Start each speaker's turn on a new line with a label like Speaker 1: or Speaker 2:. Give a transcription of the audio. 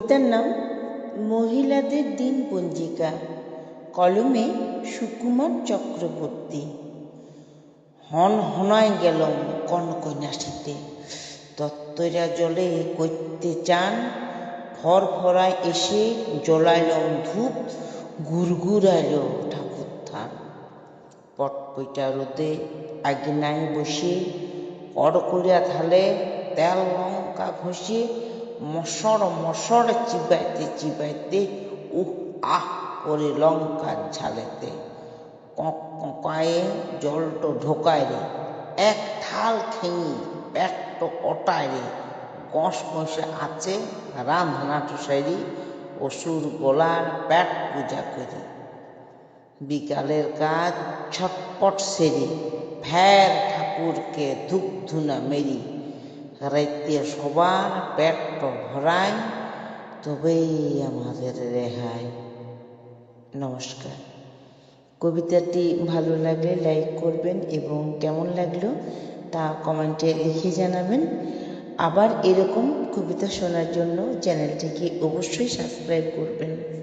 Speaker 1: কবিতার নাম মহিলাদের দিন পঞ্জিকা। কলমে সুকুমার চক্রবর্তী। হন হনায় গেলম কনকন্যাসিতে। তত্ত্বরা জলে করতে চান ফর ফরায় এসে জ্বলাইলম ধূপ, গুড়গুড়াইল ঠাকুর থান। পটপইটা রোদে আগনায় বসে কড়কড়িয়া থালে তেল লঙ্কা ঘষে মশর মশর চিবাইতে চিবাইতে উহ আহ করে লঙ্কার ঝালেতে। কক ককায়ে জলটো ঢোকায় রে, এক থাল খেয়ে পেটটো অটায় রে। গস গসে আছে রান্ধনা টুসাইরি অসুর গলার পেট পূজা করি। বিকালের কাজ ছটপট সেরি, ফের ঠাকুরকে ধূপ ধুনা মেরি। রাইতে সবার পেট ভরায়, তবেই আমাদের রেহাই। নমস্কার। কবিতাটি ভালো লাগলে লাইক করবেন এবং কেমন লাগল তা কমেন্টে লিখে জানাবেন। আবার এরকম কবিতা শোনার জন্য চ্যানেলটিকে অবশ্যই সাবস্ক্রাইব করবেন।